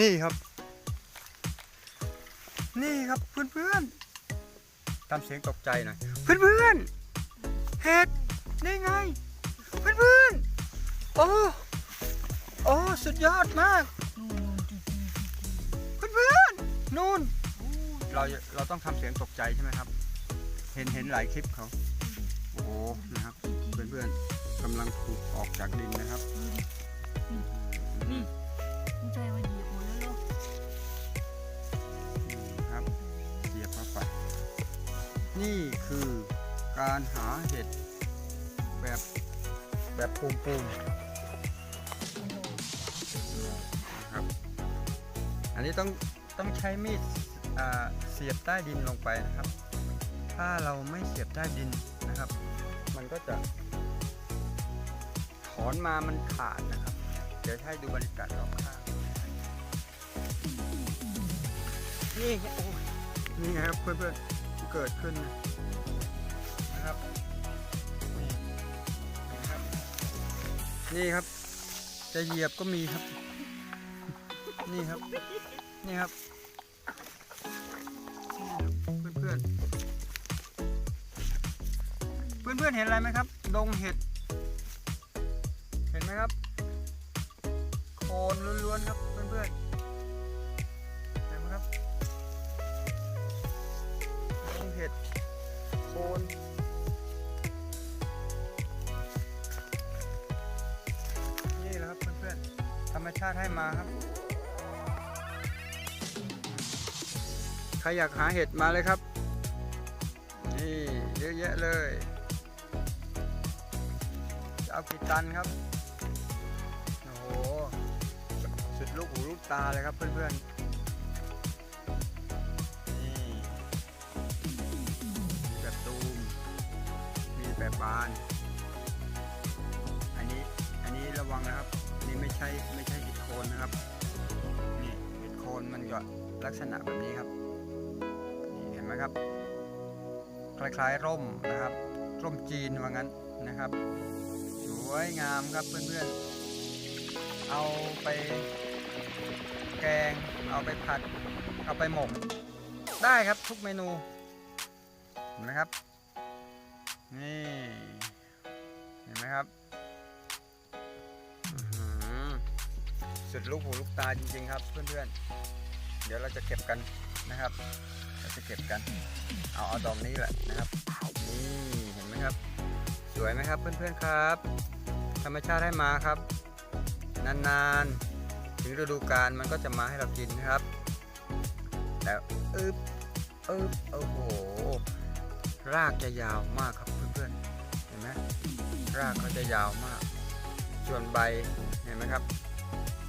นี่ครับ นี่ครับเพื่อนๆทำเสียงตกใจหน่อยเพื่อนๆเห็ดนี่ไง เพื่อนๆโอ้โอ้สุดยอดมากเพื่อนๆนู่นเราเราต้องทำเสียงตกใจใช่ไหมครับ เห็นเห็นหลายคลิปเขาโอ้โหนะครับเพื่อนๆกำลังถูกออกจากดินนะครับ นี่คือการหาเห็ดแบบแบบปูมปูมๆนะครับ อันนี้ต้องต้องใช้มีดเสียบใต้ดินลงไปนะครับ ถ้าเราไม่เสียบใต้ดินนะครับ มันก็จะถอนมามันขาดนะครับ เดี๋ยวให้ดูบรรยากาศรอบข้างนี่โอ้ยนี่ครับเพื่อนๆ เกิดขึ้นนะครับนี่นะครับ นี่ครับ จะเหยียบก็มีครับ นี่ครับ นี่ครับนี่ครับเพื่อนเพื่อนเห็นอะไรไหมครับ ดงเห็ด เห็นไหมครับ โคนล้วนๆครับเพื่อนๆ ดงเห็ดโคนนี่แหละครับเพื่อนๆ ธรรมชาติให้มาครับ ใครอยากหาเห็ดมาเลยครับ นี่เยอะแยะเลยจะเอากี่ตันครับ โอ้โห สุดลูกหูลูกตาเลยครับเพื่อนๆานอันนี้อันนี้ระวังนะครับนี่ไม่ใช่ไม่ใช่เห็ดโคนนะครับนี่เห็ดโคนมันก็ลักษณะแบบนี้ครับนี่เห็นไหมครับ คล้ายๆร่มนะครับ ร่มจีนว่างั้นนะครับ สวยงามครับเพื่อนๆ เอาไปแกง เอาไปผัด เอาไปหมก ได้ครับทุกเมนูเห็นไหมครับ นี่ เห็นไหมครับอือหือสุดลูกหูลูกตาจริงๆครับเพื่อนๆ เดี๋ยวเราจะเก็บกันนะครับ เราจะเก็บกัน เอาเอาดอกนี้แหละนะครับ นี่เห็นไหมครับ สวยไหมครับเพื่อนๆครับ ธรรมชาติให้มาครับ นานๆ ถึงฤดูกาลมันก็จะมาให้เรากินนะครับ แล้วอึบอึบโอ้โห รากจะยาวมากครับเพื่อนๆ เห็นไหมรากเขาจะยาวมาก ส่วนใบ เห็นไหมครับ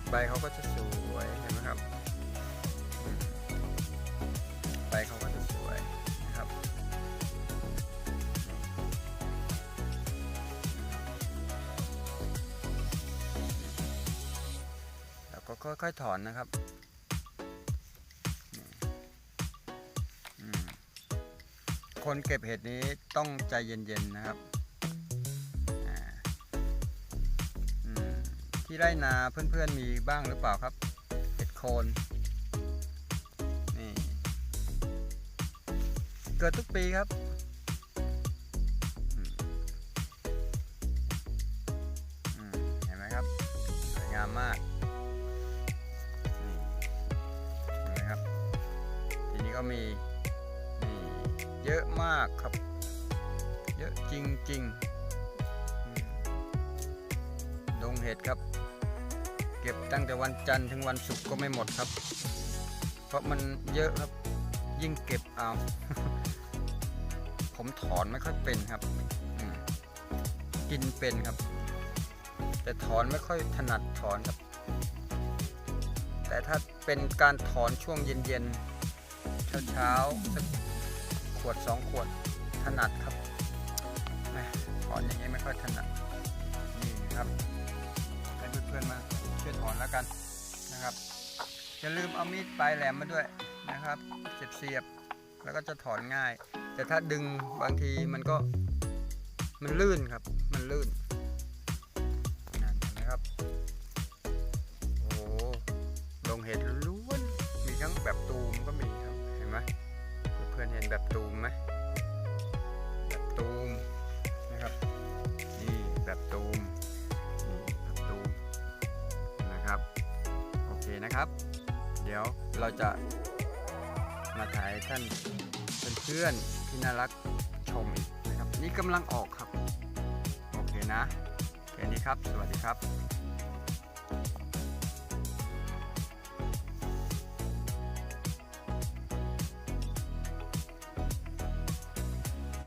ใบเขาก็จะสวย เห็นไหมครับ ใบเขาก็จะสวยนะครับ แล้วก็ค่อยๆถอนนะครับ คนเก็บเห็ดนี้ต้องใจเย็นๆนะครับที่ไร่นาเพื่อนๆมีบ้างหรือเปล่าครับเห็ดโคนนี่เกิดทุกปีครับเห็นไหมครับสวยงามมากนี่เห็นไหมครับ ทีนี้ก็มี เยอะมากครับ เยอะจริงๆดงเห็ดครับ เก็บตั้งแต่วันจันทร์ถึงวันศุกร์ก็ไม่หมดครับ เพราะมันเยอะครับยิ่งเก็บเอา ผมถอนไม่ค่อยเป็นครับ กินเป็นครับ แต่ถอนไม่ค่อยถนัดถอนครับ แต่ถ้าเป็นการถอนช่วงเย็นๆ เช้าๆสัก ขวดสองขวดถนัดครับแหมถอนอย่างนี้ไม่ค่อยถนัดนี่ครับให้เพื่อนๆมาช่วยถอนแล้วกันนะครับอย่าลืมเอามีดปลายแหลมมาด้วยนะครับเสียบๆแล้วก็จะถอนง่าย แต่ถ้าดึงบางทีมันก็มันลื่นครับ มันลื่นนั่นนไหมครับ โอ้ลงเห็ดล้วน มีทั้งแบบตูมก็มีครับ เห็นไหม อนๆเห็นแบบตูมไหมแบบตูมนะครับ นี่แบบตูมนี่แบบตูมนะครับ โอเคนะครับ เดี๋ยวเราจะมาถ่ายท่านเพื่อนๆที่น่ารักชมอีกนะครับ นี่กำลังออกครับ โอเคนะแค่นี้ครับ สวัสดีครับ